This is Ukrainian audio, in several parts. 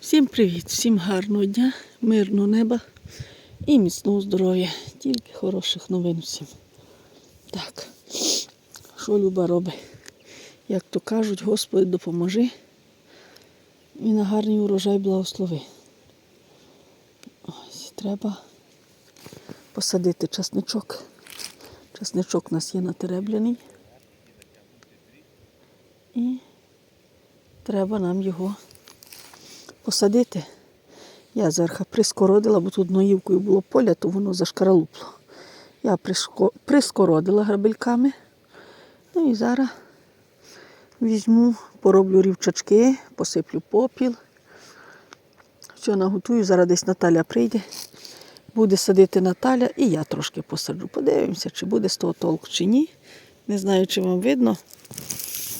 Всім привіт, всім гарного дня, мирного неба і міцного здоров'я. Тільки хороших новин всім. Так, що Люба робить? Як то кажуть, Господи, допоможи і на гарний урожай благослови. Ось, треба посадити часничок. Часничок у нас є натеребляний. І треба нам його посадити. Я зверху прискородила, бо тут ноївкою було поля, то воно зашкаралупло. Я прискородила грабельками. Ну і зараз візьму, пороблю рівчачки, посиплю попіл. Все наготую, зараз десь Наталя прийде. Буде садити Наталя і я трошки посаджу. Подивимося, чи буде з того толк, чи ні. Не знаю, чи вам видно.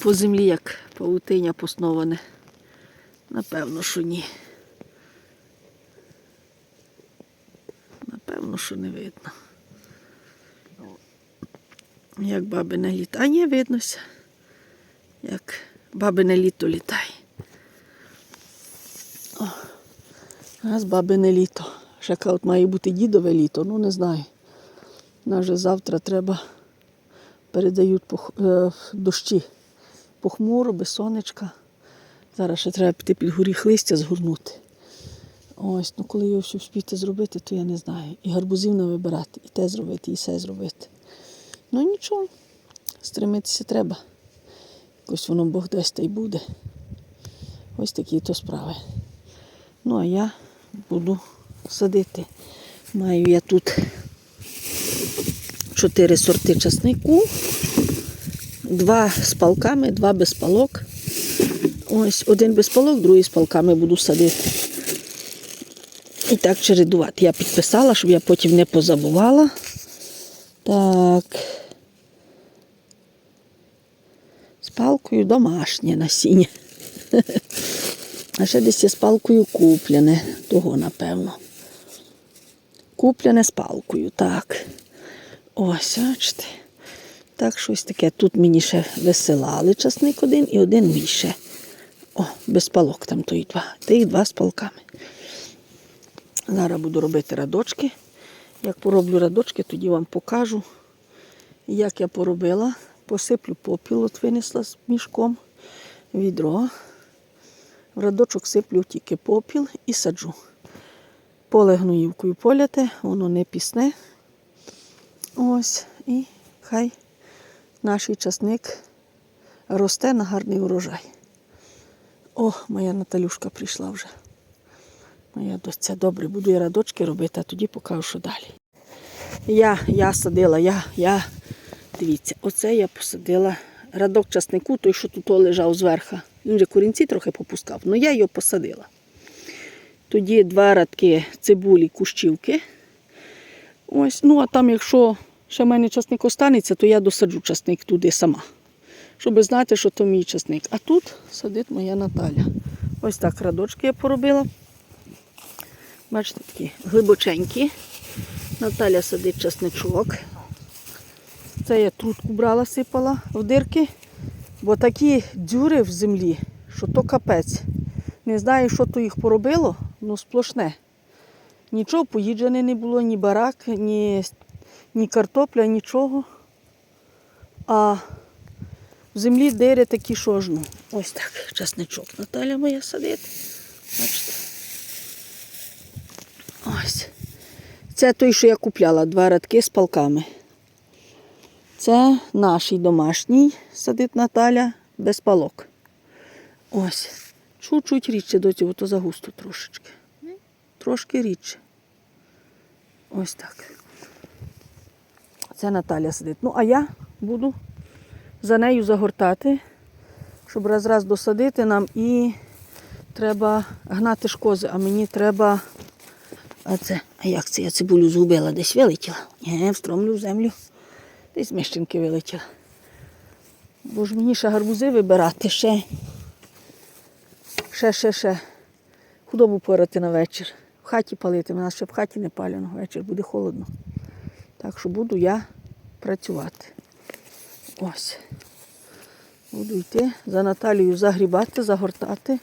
По землі як павутиння посноване. Напевно, що ні. Напевно, що не видно. Як бабине літо. А ні, виднося. Як бабине літо літає. О, у нас бабине літо. Ще от має бути дідове літо, ну не знаю. Нас же завтра треба передають е, дощі. Похмуро, без сонечка. Зараз ще треба піти під горіх листя згорнути. Ось, ну коли його все вспіти зробити, то я не знаю. І гарбузів не вибирати, і те зробити, і все зробити. Ну нічого, стремитися треба. Якось воно Бог дасть та й буде. Ось такі то справи. Ну, а я буду садити. Маю я тут чотири сорти часнику, два з палками, два без палок. Ось один без палок, другий з палками буду садити. І так чередувати. Я підписала, щоб я потім не позабувала. Так. З палкою домашнє насіння. А ще десь є з палкою куплене. Того, напевно. Куплене з палкою, так. Ось, бачите. Так, щось таке. Тут мені ще висилали часник один і один ще. О, без палок там тої два. Тих два з палками. Зараз буду робити радочки. Як пороблю радочки, тоді вам покажу, як я поробила. Посиплю попіл, от винесла з мішком відро. В радочок сиплю тільки попіл і саджу. Поле гноївкою поляте, воно не пісне. Ось, і хай наш часник росте на гарний урожай. О, моя Наталюшка прийшла вже. Моя доця добре, буду я радочки робити, а тоді покажу, що далі. Я, я садила, я, я, дивіться, оце я посадила радок часнику, той, що тут лежав зверху. Він вже корінці трохи попускав, але я його посадила. Тоді два радки цибулі, кущівки. Ось, ну а там, якщо ще в мене часник останеться, то я досаджу часник туди сама. Щоб знати, що то мій часник. А тут садить моя Наталя. Ось так радочки я поробила. Бачите, такі глибоченькі. Наталя садить часничок. Це я трутку брала, сипала в дирки, бо такі дюри в землі, що то капець. Не знаю, що то їх поробило, ну сплошне. Нічого поїджене не було, ні барак, ні, ні картопля, нічого. А в землі дири такі що ж ну. Ось так, часничок Наталя моя садить. Бачите. Ось. Це той, що я купляла, два радки з палками. Це наш домашній, садить Наталя, без палок. Ось. Чуть-чуть рідше до цього, то загусто трошечки. Трошки рідше. Ось так. Це Наталя сидить. Ну, а я буду за нею загортати, щоб раз-раз досадити нам і треба гнати шкози, а мені треба. А це, а як це? Я цибулю згубила, десь вилетіла? Ні, встромлю в землю. Десь міщинки вилетіла. Бо ж мені ще гарбузи вибирати, ще, ще, ще, ще. Худобу порати на вечір. В хаті палити. У нас ще в хаті не палено, вечір буде холодно. Так що буду я працювати. Ось. Буду йти за Наталією загрібати, загортати.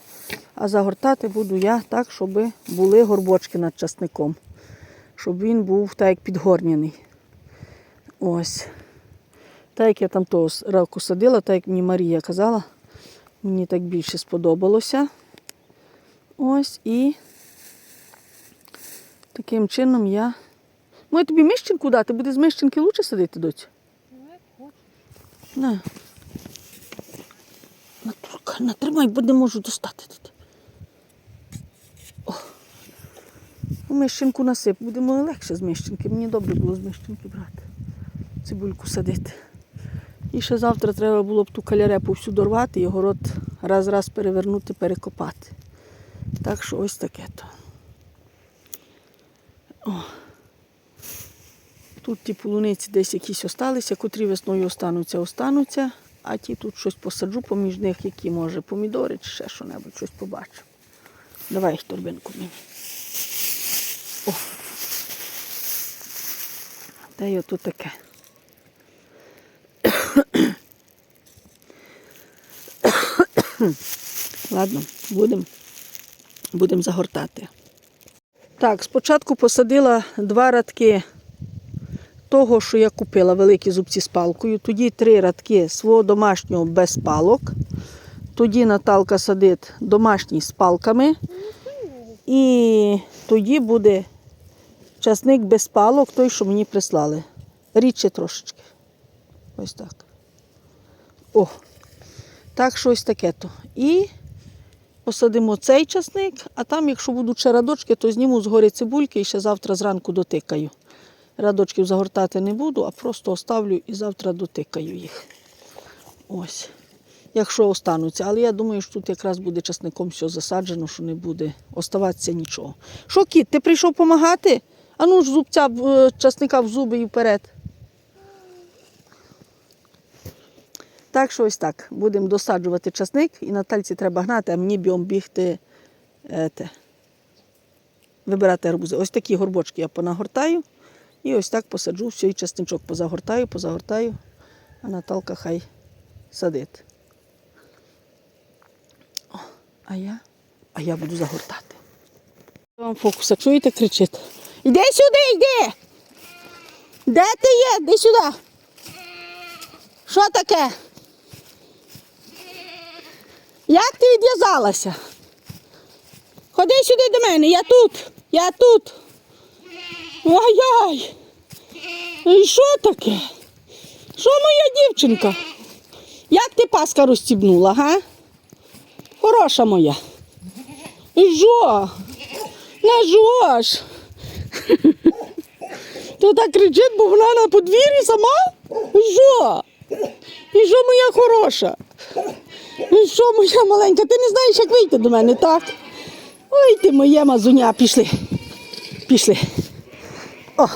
А загортати буду я так, щоб були горбочки над часником. Щоб він був так як підгорняний. Ось. Так як я там того раку садила, так як мені Марія казала, мені так більше сподобалося. Ось і таким чином я. Може тобі мищенку дати, буде з мищенки лучше садити доцю? На. Натурка, натримай, бо не можу достати тут. О. Мищенку насип, будемо легше з мищенки. Мені добре було з мищенки брати. Цибульку садити. І ще завтра треба було б ту калярепу всю дорвати і город раз-раз перевернути, перекопати. Так що ось таке то. Тут ті полуниці десь якісь осталися, котрі весною остануться, остануться, а ті тут щось посаджу поміж них, які може помідори чи ще що-небудь, щось побачу. Давай їх торбинку мені. О. Де й ото таке. Ладно, будемо будем загортати. Так, спочатку посадила два радки того, що я купила, великі зубці з палкою. Тоді три радки свого домашнього без палок. Тоді Наталка садить домашній з палками. І тоді буде часник без палок, той, що мені прислали. Рідше трошечки. Ось так. О, так, щось таке то. І посадимо цей часник, а там, якщо будуть ще то зніму згорі цибульки і ще завтра зранку дотикаю. Радочків загортати не буду, а просто оставлю і завтра дотикаю їх. Ось. Якщо остануться. Але я думаю, що тут якраз буде часником все засаджено, що не буде оставатися нічого. Що, кіт, ти прийшов допомагати? А ну ж зубця е, часника в зуби і вперед. Так що ось так. Будемо досаджувати часник і Натальці треба гнати, а мені бігом бігти е, те, вибирати гарбузи. Ось такі горбочки я понагортаю і ось так посаджу, все і часничок позагортаю, позагортаю, а Наталка хай садить. О, а я? А я буду загортати. Вам фокуса, чуєте, кричить? Іди сюди, йди! Де ти є? Іди сюди. Що таке? Як ти відв'язалася? Ходи сюди до мене, я тут, я тут. Ай-яй. І що таке? Що моя дівчинка? Як ти паска розстібнула, га? Хороша моя. І що? Не жож. То так кричить, бо вона на подвір'ї сама? І що? І що моя хороша? І що моя маленька? Ти не знаєш, як вийти до мене, так? Ой, ти моє мазуня, пішли. Пішли. О,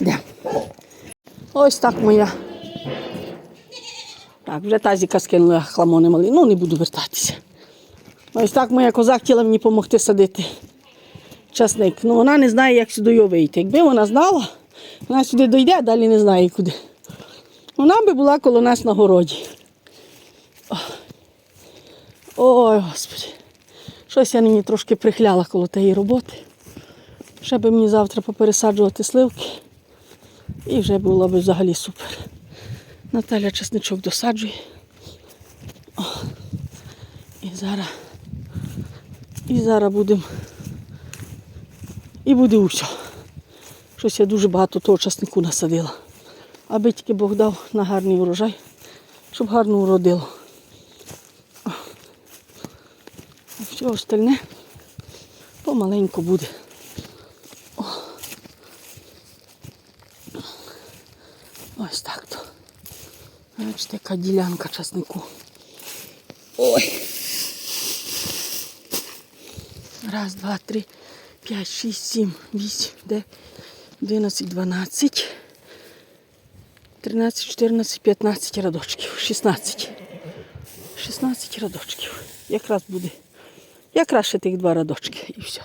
де. Ось так моя. Так, вже тазіка скинула хламони малі. Ну, не буду вертатися. Ось так моя коза хотіла мені допомогти садити часник. Ну вона не знає, як сюди його вийти. Якби вона знала, вона сюди дойде, а далі не знає куди. Вона би була коло нас на городі. Ой, Господи. Щось я нині трошки прихляла коло тієї роботи. Ще би мені завтра попересаджувати сливки. І вже було б взагалі супер. Наталя чесничок досаджує. О. І зараз. І зараз будемо. І буде усе. Щось я дуже багато того часнику насадила. Аби тільки Бог дав на гарний урожай, щоб гарно уродило. А все остальне помаленьку буде. Ось так то. Бачите, яка ділянка часнику. Ой. Раз, два, три, п'ять, шість, сім, вісім, дев'ять, одинадцять, дванадцять. 13, 14, 15 радочків. 16. 16 радочків. Якраз буде. Якраз ще тих два радочки і все.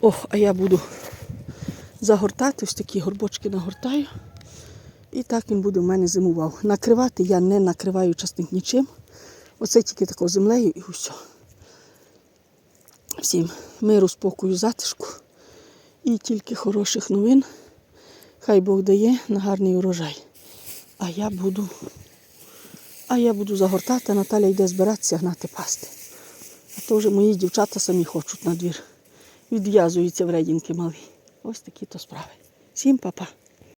О, а я буду загортати, ось такі горбочки нагортаю. І так він буде в мене зимував. Накривати я не накриваю часник нічим. Оце тільки такою землею і усе. Всім миру, спокою, затишку і тільки хороших новин. Хай Бог дає на гарний урожай. А я буду, а я буду загортати, Наталя йде збиратися гнати пасти. А то вже мої дівчата самі хочуть на двір. Відв'язуються вредінки малі. Ось такі то справи. Всім па-па.